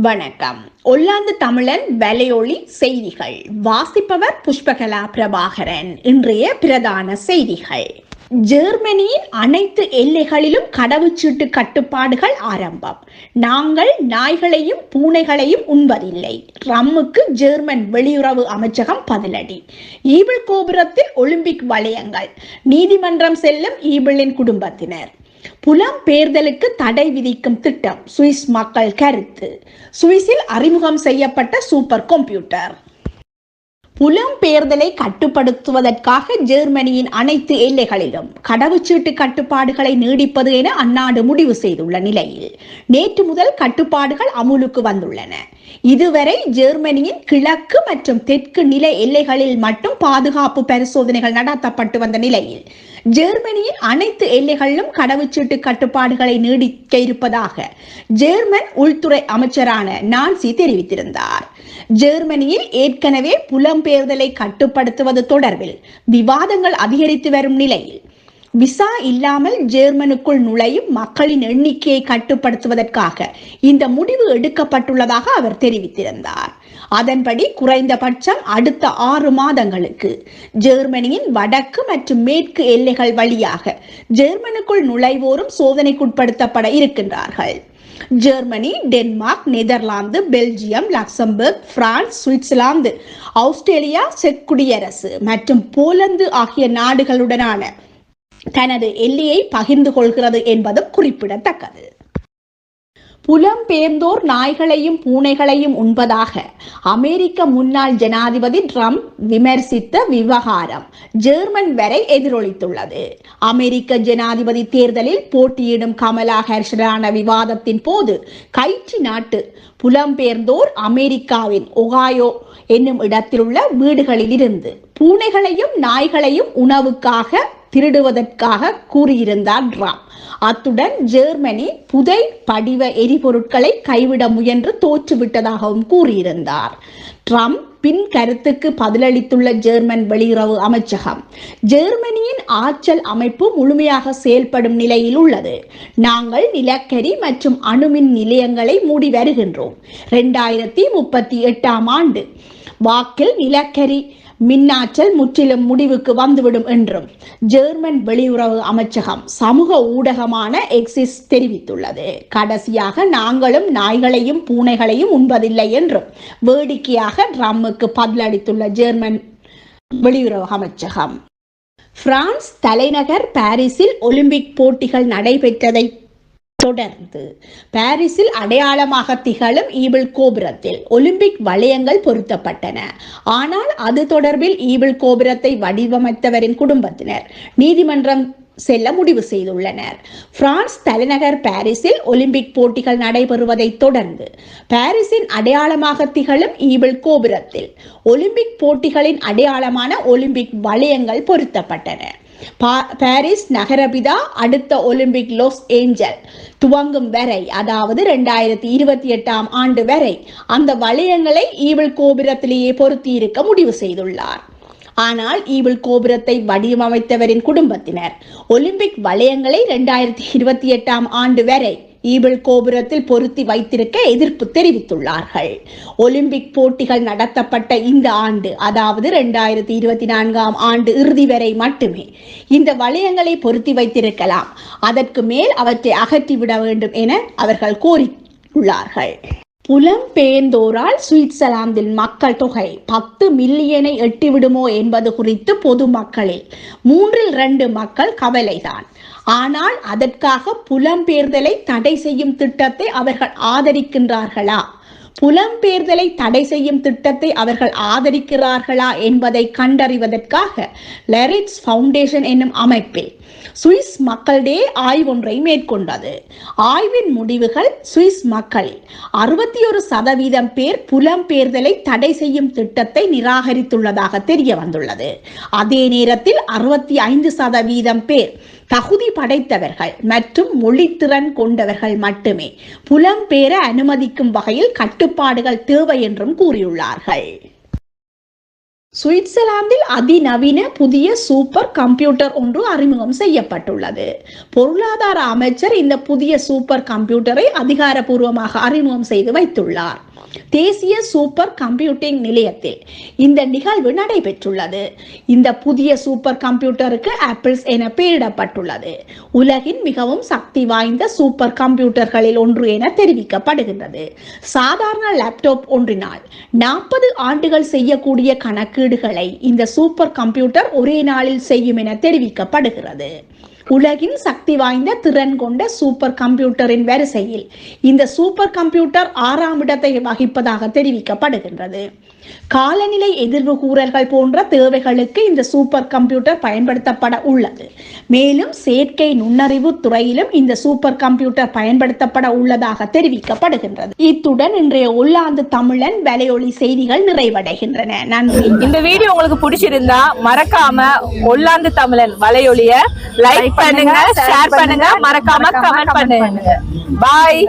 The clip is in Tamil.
வணக்கம். ஒல்லாந்து தமிழன் வலையொலி செய்திகள். வாசிப்பவர் புஷ்பகலா பிரபாகரன். இன்றைய பிரதான செய்திகள். ஜெர்மனியின் அனைத்து எல்லைகளிலும் கடவுச்சீட்டு கட்டுப்பாடுகள் ஆரம்பம். நாங்கள் நாய்களையும் பூனைகளையும் உண்பதில்லை. ரம்முக்கு ஜெர்மன் வெளியுறவு அமைச்சகம் பதிலடி. ஈபிள் கோபுரத்தில் ஒலிம்பிக் வளையங்கள். நீதிமன்றம் செல்லும் ஈபிளின் குடும்பத்தினர். புலம்பெயர்தலுக்கு தடை விதிக்கும் திட்டம் சுவிஸ் மக்கள் கருத்து. சுவிஸில் அறிமுகம் செய்யப்பட்ட சூப்பர் கம்ப்யூட்டர். புலம்பெயர்தலை கட்டுப்படுத்துவதற்காக ஜெர்மனியின் அனைத்து எல்லைகளிலும் கடவுச்சீட்டு கட்டுப்பாடுகளை நீடிப்பது என அந்நாடு முடிவு செய்துள்ள நிலையில் நேற்று முதல் கட்டுப்பாடுகள் அமுலுக்கு வந்துள்ளன. இதுவரை ஜெர்மனியின் கிழக்கு மற்றும் தெற்கு நில எல்லைகளில் மட்டும் பாதுகாப்பு பரிசோதனைகள் நடத்தப்பட்டு வந்த நிலையில் ஜெர்மனியின் அனைத்து எல்லைகளிலும் கடவுச்சீட்டு கட்டுப்பாடுகளை நீடிக்க இருப்பதாக ஜெர்மன் உள்துறை அமைச்சரான நான்சி தெரிவித்திருந்தார். ஜெர்மனியில் ஏற்கனவே புலம்பெயர்தலை கட்டுப்படுத்துவது தொடர்பில் விவாதங்கள் அதிகரித்து வரும் நிலையில் விசா இல்லாமல் ஜெர்மனுக்குள் நுழையும் மக்களின் எண்ணிக்கையை கட்டுப்படுத்துவதற்காக இந்த முடிவு எடுக்கப்பட்டுள்ளதாக அவர் தெரிவித்திருந்தார். அதன்படி குறைந்தபட்சம் அடுத்த ஆறு மாதங்களுக்கு ஜெர்மனியின் வடக்கு மற்றும் மேற்கு எல்லைகள் வழியாக ஜெர்மனுக்குள் நுழைவோரும் சோதனைக்குட்படுத்தப்பட இருக்கின்றார்கள். Germany Denmark Netherlands Belgium Luxembourg France Switzerland Australia check குடியரசு மற்றும் போலந்து ஆகிய நாடுகளுடனான தனது எல்லையை பகிர்ந்து கொள்கிறது என்பதும் குறிப்பிடத்தக்கது. புலம்பெயர்ந்தோர் நாய்களையும் பூனைகளையும் உண்பதாக அமெரிக்க முன்னாள் ஜனாதிபதி ட்ரம்ப் விமர்சித்த விவகாரம் ஜெர்மன் வரை எதிரொலித்துள்ளது. அமெரிக்க ஜனாதிபதி தேர்தலில் போட்டியிடும் கமலா ஹர்ஷரான விவாதத்தின் போது கயிற்று நாட்டு புலம்பெயர்ந்தோர் அமெரிக்காவின் ஒகாயோ என்னும் இடத்திலுள்ள வீடுகளில் இருந்து பூனைகளையும் நாய்களையும் உணவுக்காக திருடுவதற்காக கூறியிருந்தார் ட்ரம்ப் அத்துடன் ஜெர்மனி புதை படிவ எரிபொருட்களை கைவிட முயன்று தோற்றுவிட்டதாகவும் கூறியிருந்தார். ட்ரம்ப் பின் கருத்துக்கு பதிலளித்துள்ள ஜெர்மன் வெளியுறவு அமைச்சகம் ஜெர்மனியின் ஆற்றல் அமைப்பு முழுமையாக செயல்படும் நிலையில் உள்ளது. நாங்கள் நிலக்கரி மற்றும் அணுமின் நிலையங்களை மூடி வருகின்றோம். இரண்டாயிரத்தி முப்பத்தி எட்டாம் ஆண்டு வாக்கில் நிலக்கரி மின்னாற்றல் முற்றிலும் முடிவுக்கு வந்துவிடும் என்றும் ஜெர்மன் வெளியுறவு அமைச்சகம் சமூக ஊடகமான எக்ஸிஸ் தெரிவித்துள்ளது. கடைசியாக நாங்களும் நாய்களையும் பூனைகளையும் உண்பதில்லை என்றும் வேடிக்கையாக ட்ரம்முக்கு பதிலளித்துள்ள ஜெர்மன் வெளியுறவு அமைச்சகம். பிரான்ஸ் தலைநகர் பாரிஸில் ஒலிம்பிக் போட்டிகள் நடைபெற்றதை தொடர்ந்து பாரிஸில் அடையாளமாக திகழும் ஈபிள் கோபுரத்தில் ஒலிம்பிக் வளையங்கள் பொருத்தப்பட்டன. ஆனால் அது தொடர்பில் ஈபிள் கோபுரத்தை வடிவமைத்தவரின் குடும்பத்தினர் நீதிமன்றம் செல்ல முடிவு செய்துள்ளனர். பிரான்ஸ் தலைநகர் பாரிஸில் ஒலிம்பிக் போட்டிகள் நடைபெறுவதை தொடர்ந்து பாரிஸின் அடையாளமாக திகழும் ஈபிள் கோபுரத்தில் ஒலிம்பிக் போட்டிகளின் அடையாளமான ஒலிம்பிக் வளையங்கள் பொருத்தப்பட்டன. பாரிஸ் நகரபிதா அடுத்த ஒலிம்பிக் லோஸ் ஏஞ்சல். துவங்கும் வரை அதாவது ரெண்டாயிரத்தி இருபத்தி எட்டாம் ஆண்டு வரை அந்த வளையங்களை ஈவல் கோபுரத்திலேயே பொருத்தி இருக்க முடிவு செய்துள்ளார். ஆனால் ஈவில் கோபுரத்தை வடிவமைத்தவரின் குடும்பத்தினர் ஒலிம்பிக் வளையங்களை ரெண்டாயிரத்தி இருபத்தி எட்டாம் ஆண்டு வரை ஈபிள் கோபுரத்தில் பொருத்தி வைத்திருக்க எதிர்ப்பு தெரிவித்துள்ளார்கள். ஒலிம்பிக் போட்டிகள் நடத்தப்பட்ட இந்த ஆண்டு அதாவது இரண்டாயிரத்தி இருபத்தி நான்காம் ஆண்டு இறுதி வரை மட்டுமே இந்த வளையங்களை பொருத்தி வைத்திருக்கலாம். அதற்கு மேல் அவற்றை அகற்றிவிட வேண்டும் என அவர்கள் கோரியுள்ளார்கள். புலம்பெயர்ந்தோரால் சுவிட்சர்லாந்தில் மக்கள் தொகை பத்து மில்லியனை எட்டிவிடுமோ என்பது குறித்து பொதுமக்களில் மூன்றில் இரண்டு மக்கள் கவலைதான். ஆனால் அதற்காக புலம்பெயர்தலை தடை செய்யும் திட்டத்தை அவர்கள் ஆதரிக்கின்றார்களா? புலம்பெயர்தலை தடை செய்யும் திட்டத்தை அவர்கள் ஆதரிக்கிறார்களா என்பதை கண்டறிவதற்காக லெரிட்ஸ் ஃபவுண்டேஷன் என்னும் அமைப்பில் சுவிஸ் மக்களிடையே ஆய்வொன்றை மேற்கொண்டது. ஆய்வின் முடிவுகள் சுவிஸ் மக்களில் அறுபத்தி ஒரு சதவீதம் பேர் புலம்பெயர்தலை தடை செய்யும் திட்டத்தை நிராகரித்துள்ளதாக தெரிய வந்துள்ளது அதே நேரத்தில் அறுபத்தி ஐந்து சதவீதம் பேர் தகுதி படைத்தவர்கள் மற்றும் மொழித்திறன் கொண்டவர்கள் மட்டுமே. புலம்பெயர அனுமதிக்கும் வகையில் கட்டுப்பாடுகள் தேவை என்றும் கூறியுள்ளார்கள். சுவிட்சர்லாந்தில் அதிநவீன புதிய சூப்பர் கம்ப்யூட்டர் ஒன்று அறிமுகம் செய்யப்பட்டுள்ளது. பொருளாதார அமைச்சர் இந்த புதிய சூப்பர் கம்ப்யூட்டரை அதிகாரப்பூர்வமாக அறிமுகம் செய்து வைத்துள்ளார். தேசிய சூப்பர் கம்ப்யூட்டிங் நிலையத்தில் இந்த நிகழ்வு நடைபெற்றுள்ளது. இந்த புதிய சூப்பர் கம்ப்யூட்டருக்கு ஆப்பிள்ஸ் என பெயரிடப்பட்டுள்ளது. உலகின் மிகவும் சக்தி வாய்ந்த சூப்பர் கம்ப்யூட்டர்களில் ஒன்று என தெரிவிக்கப்படுகின்றது. சாதாரண லேப்டாப் ஒன்றினால் நாற்பது ஆண்டுகள் செய்யக்கூடிய கணக்கு கணக்கீடுகளை இந்த சூப்பர் கம்ப்யூட்டர் ஒரே நாளில் செய்யும் என தெரிவிக்கப்படுகிறது. உலகின் சக்தி வாய்ந்த திறன் கொண்ட சூப்பர் கம்ப்யூட்டரின் வரிசையில் இந்த சூப்பர் கம்ப்யூட்டர் ஆறாம் இடத்தை வகிப்பதாக தெரிவிக்கப்படுகின்றது. காலநிலை எதிர்வு கூறல்கள் போன்ற தேவைகளுக்கு இந்த சூப்பர் கம்ப்யூட்டர் பயன்படுத்தப்பட உள்ளது. மேலும் செயற்கை நுண்ணறிவு துறையிலும் இந்த சூப்பர் கம்ப்யூட்டர் பயன்படுத்தப்பட உள்ளதாக தெரிவிக்கப்படுகின்றது. இத்துடன் இன்றைய உள்ளாந்து தமிழன் வலையொலி செய்திகள் நிறைவடைகின்றன. நன்றி. இந்த வீடியோ உங்களுக்கு பிடிச்சிருந்தா மறக்காம ஒல்லாந்து தமிழன் வலையொலிய லைக் பண்ணுங்க ஷேர் பண்ணுங்க மறக்காம கமெண்ட் பண்ணுங்க. பாய்